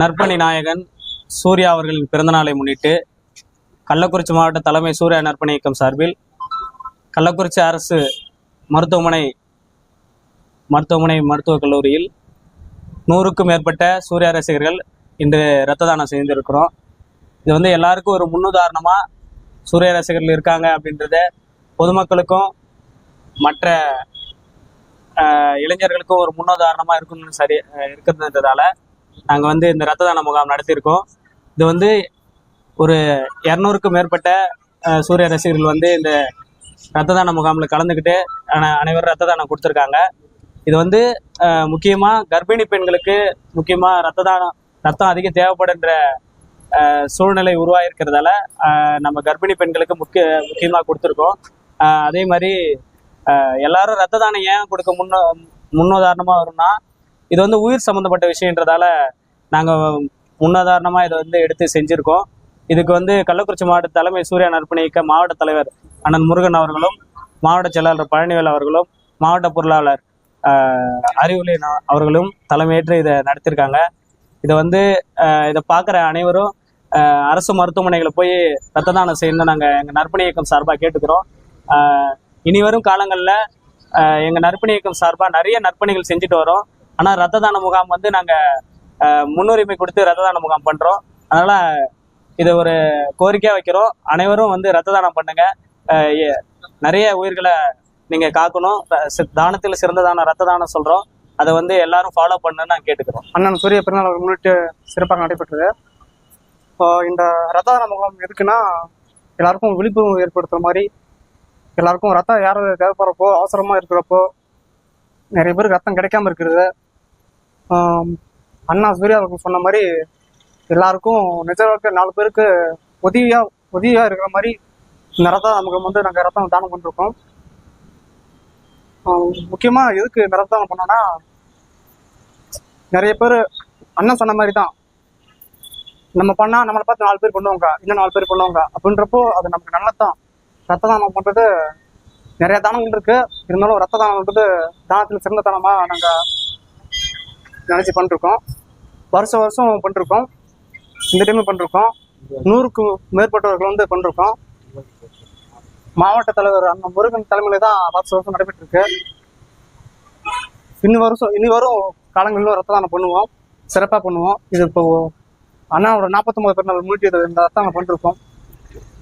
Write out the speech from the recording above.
நற்பணி நாயகன் சூர்யா அவர்களின் பிறந்தநாளை முன்னிட்டு கள்ளக்குறிச்சி மாவட்ட தலைமை சூர்யா நற்பணி இயக்கம் சார்பில் கள்ளக்குறிச்சி அரசு மருத்துவமனை மருத்துவமனை மருத்துவக் கல்லூரியில் நூறுக்கும் மேற்பட்ட சூர்யா ரசிகர்கள் இன்று இரத்த தானம் செய்திருக்கிறோம். இது வந்து எல்லாருக்கும் ஒரு முன்னுதாரணமாக சூர்யா ரசிகர்கள் இருக்காங்க அப்படின்றத பொதுமக்களுக்கும் மற்ற இளைஞர்களுக்கும் ஒரு முன்னுதாரணமாக இருக்கணும்னு சரி இருக்கிறதுன்றதால நாங்கள் வந்து இந்த ரத்த தான முகாம் நடத்தியிருக்கோம். இது வந்து ஒரு இரநூறுக்கும் மேற்பட்ட சூரிய ரசிகர்கள் வந்து இந்த ரத்த தான முகாமில் கலந்துக்கிட்டு அனைவரும் ரத்த தானம் கொடுத்துருக்காங்க. இது வந்து முக்கியமாக கர்ப்பிணி பெண்களுக்கு முக்கியமாக ரத்த தானம் ரத்தம் அதிகம் தேவைப்படுன்ற சூழ்நிலை உருவாகிருக்கிறதால நம்ம கர்ப்பிணி பெண்களுக்கு முக்கிய முக்கியமாக கொடுத்துருக்கோம். அதே மாதிரி எல்லாரும் ரத்த தானம் ஏன் கொடுக்க முன்னு முன்னுதாரணமாக வரும்னா இது வந்து உயிர் சம்மந்தப்பட்ட விஷயன்றதால நாங்கள் முன்னுதாரணமாக இதை வந்து எடுத்து செஞ்சுருக்கோம். இதுக்கு வந்து கள்ளக்குறிச்சி மாவட்ட தலைமை சூர்யா நற்பணி இயக்க மாவட்ட தலைவர் அண்ணன் முருகன் அவர்களும் மாவட்ட செயலாளர் பழனிவேல் அவர்களும் மாவட்ட பொருளாளர் அறிவுலி அறிவுலை நா- அவர்களும் தலைமையேற்று இதை நடத்தியிருக்காங்க இதை வந்து இதை பார்க்குற அனைவரும் அரசு மருத்துவமனைகளை போய் ரத்த தானம் செய்யணும்னு நாங்கள் எங்கள் நற்பணி இயக்கம் சார்பாக கேட்டுக்கிறோம். இனி வரும் காலங்களில் எங்கள் நற்பணி இயக்கம் சார்பாக நிறைய நற்பணிகள் செஞ்சுட்டு வரோம். ஆனால் ரத்த தான முகாம் வந்து நாங்கள் முன்னுரிமை கொடுத்து ரத்த தான முகாம் பண்ணுறோம் அதனால் இதை ஒரு கோரிக்கையாக வைக்கிறோம். அனைவரும் வந்து ரத்த தானம் பண்ணுங்க. நிறைய உயிர்களை நீங்கள் காக்கணும். தானத்தில் சிறந்த தானம் ரத்த தானம் சொல்கிறோம் அதை வந்து எல்லாரும் ஃபாலோ பண்ணுன்னு நான் கேட்டுக்கிறோம். அண்ணன் சூரிய பிறந்தநாள் முன்னிட்டு சிறப்பாக நடைபெற்றது. இப்போ இந்த ரத்த தான முகாம் எதுக்குன்னா எல்லாருக்கும் விழிப்புணர்வு ஏற்படுத்துகிற மாதிரி எல்லாருக்கும் ரத்தம் யார் தேவைப்படுறப்போ அவசரமாக இருக்கிறப்போ நிறைய பேருக்கு ரத்தம் கிடைக்காம இருக்கிறது. அண்ணா சூர்யா அவர்கள் சொன்ன மாதிரி எல்லாருக்கும் நிஜ வாழ்க்கை நாலு பேருக்கு உதவியா உதவியா இருக்கிற மாதிரி இந்த ரத்தம் நமக்கு வந்து நாங்கள் ரத்தம் தானம் பண்ணிருக்கோம். முக்கியமாக முக்கியமா எதுக்கு இந்த ரத்தம் பண்ணோம்னா நிறைய பேர் அண்ணன் சொன்ன மாதிரி தான் நம்ம பண்ணா நம்மளை பார்த்து நாலு பேர் பண்ணுவாங்க இன்னும் நாலு பேர் பண்ணுவாங்க அப்படின்றப்போ அது நமக்கு நல்லதான் ரத்த தானம் பண்றது நிறைய தானங்கள் இருக்கு. இருந்தாலும் ரத்த தானம்ன்றது தானத்தில் சிறந்த தானமா நாங்கள் நினச்சி பண்ணிருக்கோம். வருஷம் வருஷம் பண்ணிருக்கோம். இந்த டைமும் பண்ணிருக்கோம். நூறுக்கு மேற்பட்டவர்கள் வந்து பண்ணிருக்கோம். மாவட்ட தலைவர் அண்ணன் முருகன் தலைமையில தான் வருஷம் வருஷம் நடைபெற்று இருக்கு இன்னும் வருஷம் இனி வரும் காலங்களிலும் ரத்ததானம் பண்ணுவோம். சிறப்பாக பண்ணுவோம். இது இப்போ அண்ணாவோட நாற்பத்தொம்பது பிறநாள் முன்னிட்டு இது இந்த ரத்த பண்ணிருக்கோம்.